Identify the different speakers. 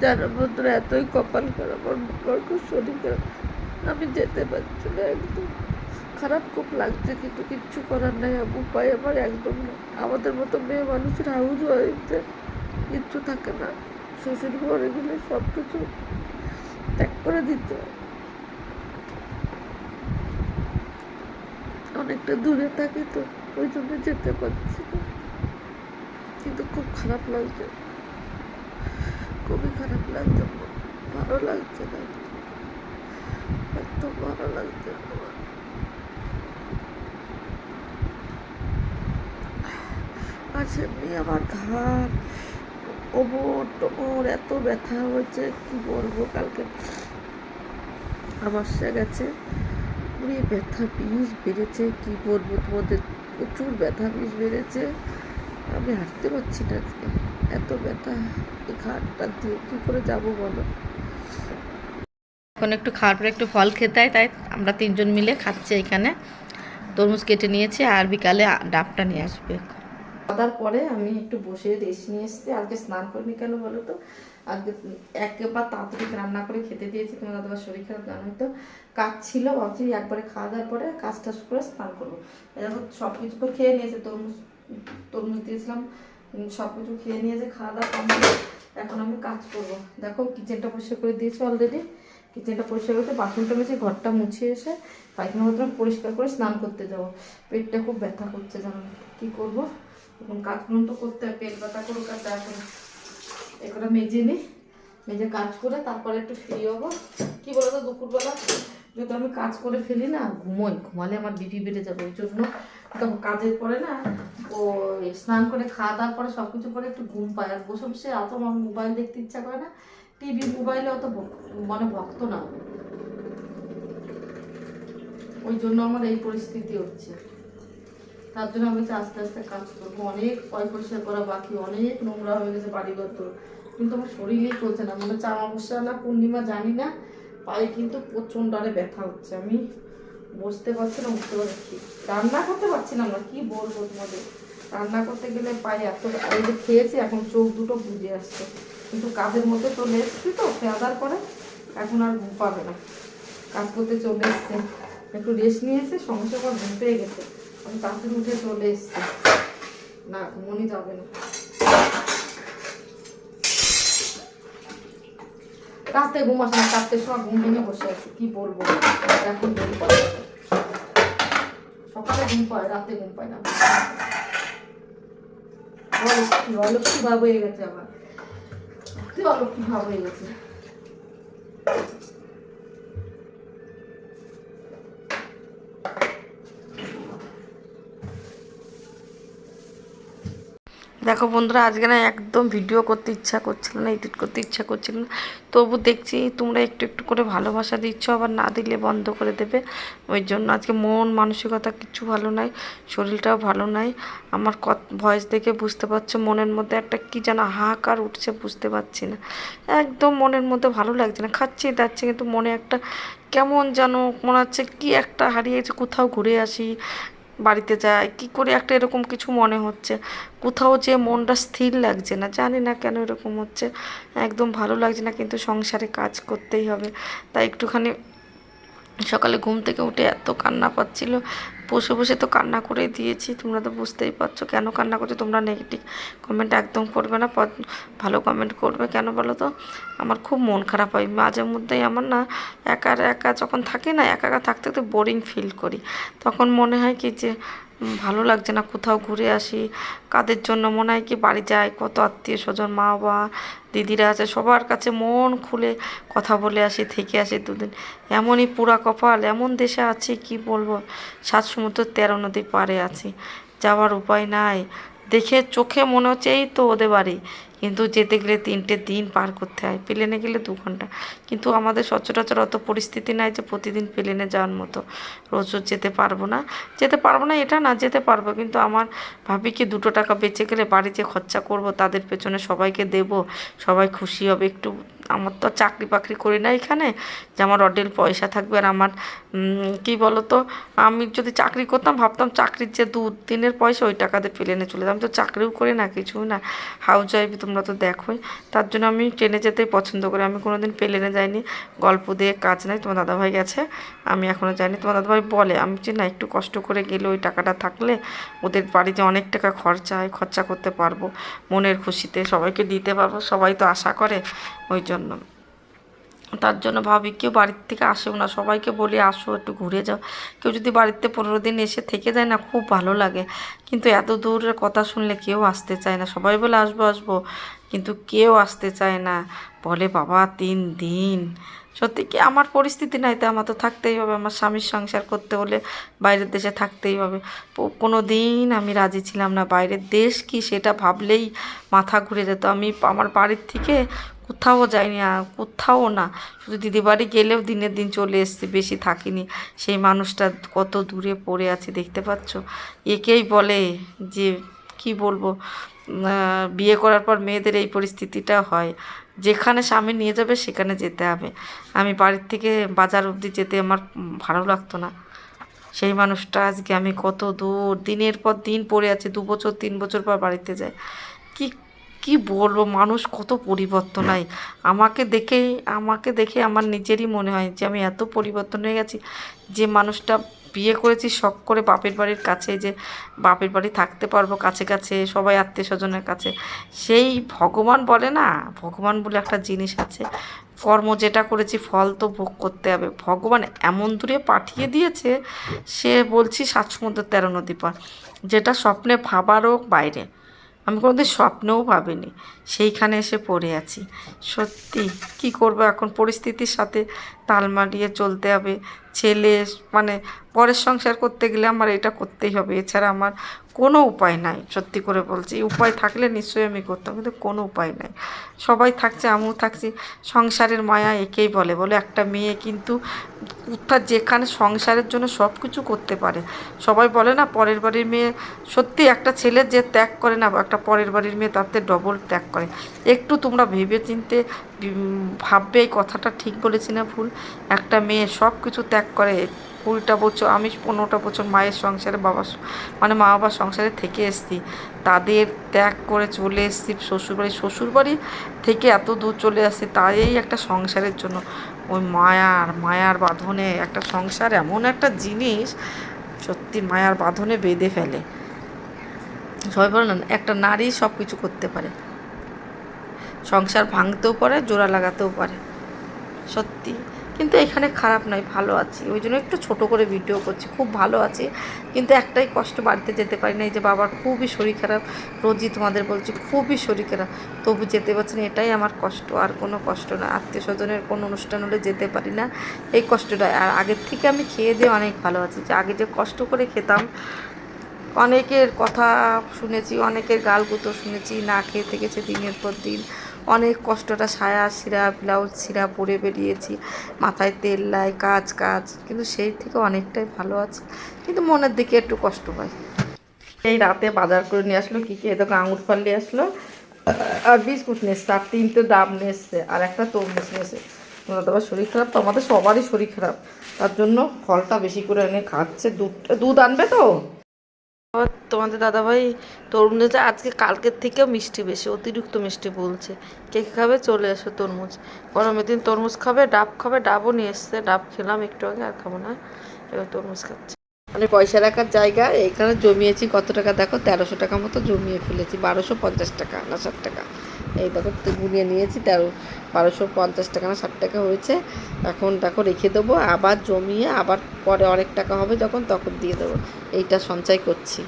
Speaker 1: যারা বন্ধুরা এতই কপাল খারাপ আমার খুব শরীর খারাপ। আমি যেতে পারছি না একদম। খারাপ খুব লাগছে, কিন্তু কিচ্ছু করার নাই উপায় আমার একদম নেই। আমাদের মতো মেয়ে মানুষের হাউস হয়েছে কিচ্ছু থাকে না। শ্বশুর ঘরে গেলে সব কিছু ত্যাগ করে দিতে অনেকটা দূরে থাকি তো, ওই জন্য যেতে পারছি না। কিন্তু খুব খারাপ লাগছে। খুবই খারাপ লাগছে। ভালো লাগছে না। একদম ভালো লাগছে। আর সেমনি আমার ঘাড় কোমর টোমর, এত ব্যথা হয়েছে, কি বলব কালকে? আমার সে গেছে। পুরো ব্যথা বিষ বেড়েছে, কি বলব তোমাদের? প্রচুর ব্যথা বিষ বেড়েছে। আমি হাঁটতে পারছি না আজকে। এত ব্যথা এই ঘাটটা দিয়ে কী করে যাব বলো?
Speaker 2: এখন একটু খাওয়ার পরে একটু ফল খেতে হয় তাই আমরা তিনজন মিলে খাচ্ছি এখানে। তরমুজ কেটে নিয়েছি আর বিকালে ডাবটা নিয়ে আসবে খাওয়ার পরে আমি একটু বসে রেস্ট নিয়ে এসেছি। আজকে স্নান করিনি কেন বলো তো? আজকে একেবার তাড়াতাড়ি রান্না করে খেতে দিয়েছি। তোমার দাদাবার শরীর খারাপ জানোই তো। কাজ ছিল ভাবছি একবারে খাওয়া দাওয়ার পরে কাজ টাজ করে স্নান করব। দেখো সব কিছু তো খেয়ে নিয়েছে তরমুজ তরমুজ দিয়েছিলাম। সব কিছু খেয়ে নিয়েছে খাওয়া দাওয়া এখন আমি কাজ করব। দেখো কিচেনটা পরিষ্কার করে দিয়েছি অলরেডি কিচেনটা পরিষ্কার করতে বাথরুমটা মেছে ঘরটা মুছিয়ে এসে পায়খানা বাথরুম পরিষ্কার করে স্নান করতে যাব। পেটটা খুব ব্যথা করছে, জানো। কি করব? এখন কাজগুলো তো করতে হয় পেট ব্যথা করুক আর যা করে এগুলো মেজে নিই মেজে কাজ করে তারপরে একটু ফ্রি হব। কি বলতো দুপুরবেলা? যদি আমি কাজ করে ফেলি না, ঘুমোই। ঘুমালে আমার বিপি বেড়ে যাবে, ওই জন্য কাজের পরে না, ও স্নান করে খাওয়া দাওয়ার পরে সব কিছু পরে একটু ঘুম পায়। আর বসে বসে অত আমার মোবাইল দেখতে ইচ্ছা করে না টিভি মোবাইলে অত মানে ভক্ত না। ওই জন্য আমার এই পরিস্থিতি হচ্ছে। তার জন্য আমি আস্তে আস্তে কাজ করব। অনেক পয় পরিষ্কার করা বাকি, অনেক নোংরা হয়ে গেছে বাড়িঘর তো। কিন্তু আমার শরীরেই চলছে না। মানে হচ্ছে অমাবস্যা না, পূর্ণিমা জানি না, পায়ে কিন্তু প্রচণ্ড আরে ব্যথা হচ্ছে। আমি বসতে পারছি না, উঠতে পারছি। রান্না করতে পারছি না আমরা, কি বলব তোমাদের? রান্না করতে গেলে পায়ে এত এই যে খেয়েছি, এখন চোখ দুটো বুঝে আসছে। কিন্তু কাজের মধ্যে চলে এসছি তো, খেয়া দাওয়ার পরে এখন আর ঘুম পাবে না। কাজ করতে চলে এসছে। একটু রেস্ট নিয়েছে, সঙ্গে আমার ঘুম পেয়ে গেছে। আমি তাড়াতাড়ি উঠে চলে এসছি। না, ঘুমনি যাবে না। রাতে ঘুম আসে না, চারটের সব ঘুম ভেঙে বসে আছি, কি বলব? এখন। সকালে ঘুম পায়, রাতে ঘুম পায় না। অলক্ষী ভাব হয়ে গেছে আমার অলক্ষী ভাব হয়ে গেছে। দেখো বন্ধুরা, আজকে না একদম ভিডিও করতে ইচ্ছা করছিল না এডিট করতে ইচ্ছা করছিল না। তবু দেখছি তোমরা একটু একটু করে ভালোবাসা দিচ্ছ, আবার না দিলে বন্ধ করে দেবে। ওই জন্য আজকে মন মানসিকতা কিচ্ছু ভালো নাই, শরীরটাও ভালো নাই। আমার কত ভয়েস দেখে বুঝতে পারছ, মনের মধ্যে একটা কি যেন হাহাকার উঠছে বুঝতে পারছি না। একদম মনের মধ্যে ভালো লাগছে না, খাচ্ছি দাচ্ছি, কিন্তু মনে একটা কেমন যেন মনে হচ্ছে কি একটা হারিয়েছে, কোথাও ঘুরে আসি। বাড়িতে যায়, কি করে একটা এরকম কিছু মনে হচ্ছে? কোথাও যে মনটা স্থির লাগছে না, জানি না কেন এরকম হচ্ছে। একদম ভালো লাগছে না, কিন্তু সংসারে কাজ করতেই হবে। তাই একটুখানি সকালে ঘুম থেকে উঠে এত কান্না পাচ্ছিল বসে বসে তো কান্না করে দিয়েছি। তোমরা তো বুঝতেই পারছ কেন কান্না করছ? তোমরা নেগেটিভ কমেন্ট একদম করবে না ভালো কমেন্ট করবে কেন বলো তো? আমার খুব মন খারাপ হয়। মাঝে মধ্যেই আমার না একা একা যখন থাকি না, একা একা থাকতে থাকতে বোরিং ফিল করি। তখন মনে হয় কি যে ভালো লাগছে না কোথাও ঘুরে আসি। কাদের জন্য মনে হয় কি বাড়ি যাই, কত আত্মীয় স্বজন, মা বাবা, দিদিরা আছে, সবার কাছে মন খুলে কথা বলে আসি, থেকে আসি দুদিন। এমনই পুরা কপাল, এমন দেশে আছি, কি বলব? সাত সমুদ্র তেরো নদী পারে আছি। যাওয়ার উপায় নাই। দেখে চোখে মনে হচ্ছে এই তো ওদের বাড়ি। কিন্তু যেতে গেলে তিনটে দিন পার করতে হয়। প্লেনে গেলে দু ঘণ্টা। কিন্তু আমাদের সচরাচর অত পরিস্থিতি নাই যে প্রতিদিন প্লেনে যাওয়ার মতো। রোজ রোজ যেতে পারব না। যেতে পারব না এটা না, যেতে পারব। কিন্তু আমার ভাবি কি দুটো টাকা বেঁচে গেলে বাড়ি যে খরচা করব, তাদের পেছনে সবাইকে দেব, সবাই খুশি হবে, একটু আমার তো চাকরি বাকরি করি না এখানে, যে আমার অডেল পয়সা থাকবে আর আমার কি বলো তো আমি যদি চাকরি করতাম, ভাবতাম চাকরির যে দু দিনের পয়সা ওই টাকাতে প্লেনে চলে যেতাম। তো চাকরিও করি না, কিছুই না। হাউস ওয়াইফ তোমরা তো দেখোই। তার জন্য আমি ট্রেনে যেতেই পছন্দ করি। আমি কোনো কোনোদিন প্লেনে যাইনি, গল্প দিয়ে কাজ নাই। তোমার দাদাভাই গেছে, আমি এখনও যাইনি। তোমার দাদাভাই বলে, আমি যে না, একটু কষ্ট করে গেলে ওই টাকাটা থাকলে ওদের বাড়িতে অনেক টাকা খরচা হয়, খরচা করতে পারব। মনের খুশিতে সবাইকে দিতে পারব, সবাই তো আশা করে। ওই জন্য তার জন্য ভাবি, কেউ বাড়ির থেকে আসেও না। সবাইকে বলি, আসো, একটু ঘুরে যাও। কেউ যদি বাড়িতে পনেরো দিন এসে থেকে যায় না, খুব ভালো লাগে। কিন্তু এত দূরের কথা শুনলে কেউ আসতে চায় না। সবাই বলে, আসব আসব। কিন্তু কেউ আসতে চায় না। বলে, বাবা, তিন দিন। সত্যি কি আমার পরিস্থিতি নাই? তো আমার তো থাকতেই হবে। আমার স্বামীর সংসার করতে হলে বাইরের দেশে থাকতেই হবে। কোনো দিন আমি রাজি ছিলাম না। বাইরের দেশ কি সেটা ভাবলেই মাথা ঘুরে যেত। আমি আমার বাড়ির থেকে কোথাও যাইনি কোথাও না। শুধু দিদি বাড়ি গেলেও দিনের দিন চলে এসেছি, বেশি থাকিনি। সেই মানুষটা কত দূরে পড়ে আছে দেখতে পাচ্ছ? একেই বলে যে কি বলব বিয়ে করার পর মেয়েদের এই পরিস্থিতিটা হয়। যেখানে স্বামী নিয়ে যাবে সেখানে যেতে হবে। আমি বাড়ির থেকে বাজার অবধি যেতে আমার ভালো লাগতো না। সেই মানুষটা আজকে আমি কত দূর, দিনের পর দিন পড়ে আছে, দু বছর, তিন বছর পর বাড়িতে যায়। কি কি বলব, মানুষ কত পরিবর্তন হয় আমাকে দেখেই আমাকে দেখে আমার নিজেরই মনে হয় যে আমি এত পরিবর্তন হয়ে গেছি যে মানুষটা বিয়ে করেছি, শখ করে বাপের বাড়ির কাছে যে বাপের বাড়ি থাকতে পারব কাছে কাছে, সবাই আত্মীয় স্বজনের কাছে। সেই ভগবান বলে না, ভগবান বলে একটা জিনিস আছে, কর্ম যেটা করেছি ফল তো ভোগ করতে হবে। ভগবান এমন দূরে পাঠিয়ে দিয়েছে, সে বলছি সাত সমুদ্র তেরো নদী পার, যেটা স্বপ্নে ভাবারও বাইরে। আমি কোনোদিন স্বপ্নেও ভাবিনি, সেইখানে এসে পড়ে আছি। সত্যি, কি করব এখন পরিস্থিতির সাথে? তাল মারিয়ে চলতে হবে। ছেলে মানে পরের সংসার করতে গেলে আমার এটা করতেই হবে। এছাড়া আমার কোনো উপায় নাই, সত্যি করে বলছি। উপায় থাকলে নিশ্চয়ই আমি করতাম, কিন্তু কোনো উপায় নাই। সবাই থাকছে, আমিও থাকছি। সংসারের মায়া একেই বলে। বলে একটা মেয়ে কিন্তু কোথা যেখানে সংসারের জন্য সব কিছু করতে পারে। সবাই বলে না, পরের বাড়ির মেয়ে সত্যি একটা ছেলে যে ত্যাগ করে না, একটা পরের বাড়ির মেয়ে তাতে ডবল ত্যাগ করে। একটু তোমরা ভেবে চিনতে ভাববে এই কথাটা ঠিক বলেছি না ভুল? একটা মেয়ে সব কিছু ত্যাগ করে, কুড়িটা বছর, আমি পনেরোটা বছর মায়ের সংসারে বাবা মানে মা বাবার সংসারে থেকে এসেছি। তাদের ত্যাগ করে চলে এসেছি শ্বশুরবাড়ি। শ্বশুরবাড়ি থেকে এত দূর চলে আসছি, তাই একটা সংসারের জন্য। ওই মায়ার মায়ার বাঁধনে একটা সংসার এমন একটা জিনিস, সত্যি মায়ার বাঁধনে বেঁধে ফেলে। সবাই বলে না, একটা নারী সব কিছু করতে পারে। সংসার ভাঙতেও পারে, জোড়া লাগাতেও পারে। সত্যি। কিন্তু এখানে খারাপ নয়, ভালো আছি। ওই জন্য একটু ছোট করে ভিডিও করছি। খুব ভালো আছি। কিন্তু একটাই কষ্ট, বাড়িতে যেতে পারি না। এই যে বাবার খুবই শরীর খারাপ, রোজই তোমাদের বলছি, খুবই শরীর খারাপ। তবু যেতে পারছি না, এটাই আমার কষ্ট। আর কোনো কষ্ট না। আত্মীয় স্বজনের কোনো অনুষ্ঠান হলে যেতে পারি না। এই কষ্টটা। আর আগের থেকে আমি খেয়ে দিয়ে অনেক ভালো আছি। যে আগে যে কষ্ট করে খেতাম, অনেকের কথা শুনেছি, অনেকের গালগুতো শুনেছি, না খেয়ে থেকেছে দিনের পর দিন। অনেক কষ্টটা, সায়া, সিরা, ব্লাউজ, সিরা পরে বেরিয়েছি। মাথায় তেল লাই কাজ কাজ। কিন্তু সেই থেকে অনেকটাই ভালো আছে। কিন্তু মনের দিকে একটু কষ্ট হয়। এই রাতে বাজার করে নিয়ে আসলো, কী কী? এদিকে আঙুর ফল নিয়ে আসলো আর বিস্কুট নিয়ে আর তিনটে ডাব নিয়ে আর একটা তরমুজ নিয়ে এসছে। তোমার শরীর খারাপ, তো আমাদের সবারই শরীর খারাপ। তার জন্য ফলটা বেশি করে এনে খাচ্ছে। দুধ দুধ আনবে তো? আবার তোমাদের দাদাভাই তরমুজ আজকে কালকের থেকেও মিষ্টি বেশি, অতিরিক্ত মিষ্টি বলছে। কে কে খাবে? চলে এসো তরমুজ। গরমের দিন তরমুজ খাবে, ডাব খাবে, ডাবও নিয়ে এসছে। ডাব খেলাম একটু আগে, আর খাব না। এবার তরমুজ খাচ্ছে। মানে পয়সা রাখার জায়গা, এখানে জমিয়েছি কত টাকা? দেখো, তেরোশো টাকা মতো জমিয়ে ফেলেছি, বারোশো পঞ্চাশ টাকা, না ষাট টাকা। এই দেখো গুনিয়ে নিয়েছি তেরো বারোশো পঞ্চাশ টাকা না, ষাট টাকা হয়েছে। এখন দেখো, রেখে দেবো, আবার জমিয়ে, আবার পরে অনেক টাকা হবে যখন, তখন দিয়ে দেবো। এইটা সঞ্চয় করছি।